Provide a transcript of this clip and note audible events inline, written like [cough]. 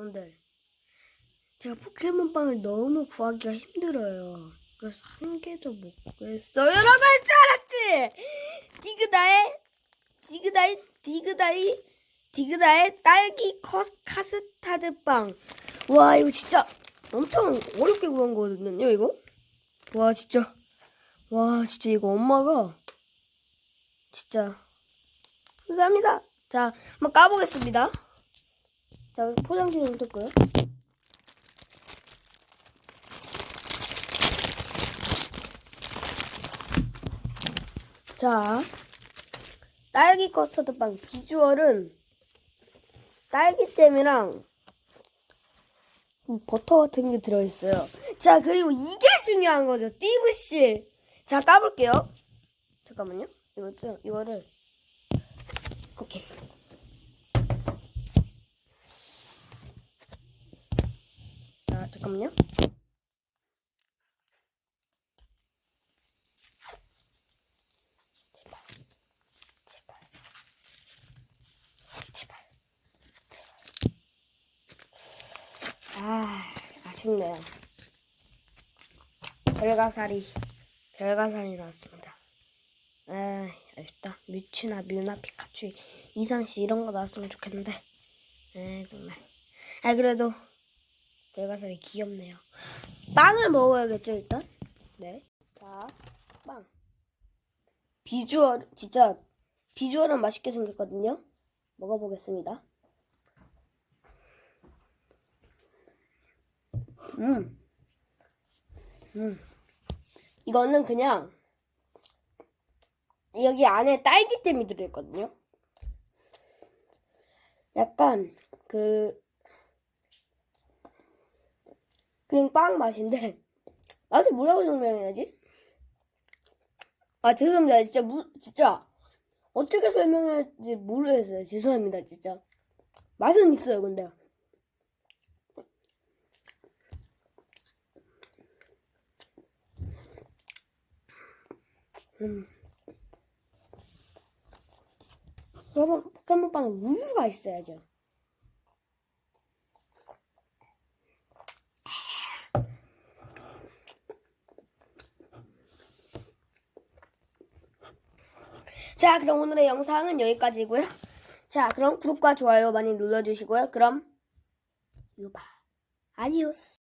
여러분들 제가 포켓몬빵을 너무 구하기가 힘들어요. 그래서 한 개도 못 구했어요. 라고 할 줄 알았지! 디그다의 디그다이 디그다이 디그다의 딸기 커, 카스타드 빵. 와 이거 진짜 엄청 어렵게 구한 거거든요 이거. 와 진짜 와 진짜 이거 엄마가 진짜 감사합니다. 자 한번 까보겠습니다. 자 포장지는 어떨까요? 자 딸기 커스터드 빵 비주얼은 딸기잼이랑 버터 같은 게 들어있어요. 자, 그리고 이게 중요한 거죠. 띠브씨. 자, 까볼게요. 잠깐만요. 이거 좀, 이거를. 오케이. 잠깐만요. 아, 아쉽네요. 별가살이, 별가살이 나왔습니다. 아, 아쉽다. 뮤츠나 뮤나 피카츄, 이상씨 이런 거 나왔으면 좋겠는데. 에 정말. 아, 그래도 별가살이 귀엽네요. 빵을 먹어야겠죠, 일단? 네. 자, 빵. 비주얼, 진짜, 비주얼은 맛있게 생겼거든요. 먹어보겠습니다. 음. 음. 이거는 그냥 여기 안에 딸기잼이 들어있거든요. 약간 그 그냥 빵 맛인데 [laughs] 맛을 뭐라고 설명해야지? 아 죄송합니다. 진짜 무 진짜 어떻게 설명해야지 모르겠어요. 죄송합니다. 진짜 맛은 있어요. 근데 음. 여러분, 포켓몬빵에 우유가 있어야죠. 자, 그럼 오늘의 영상은 여기까지고요. 자, 그럼 구독과 좋아요 많이 눌러주시고요. 그럼 유바, 아디오스.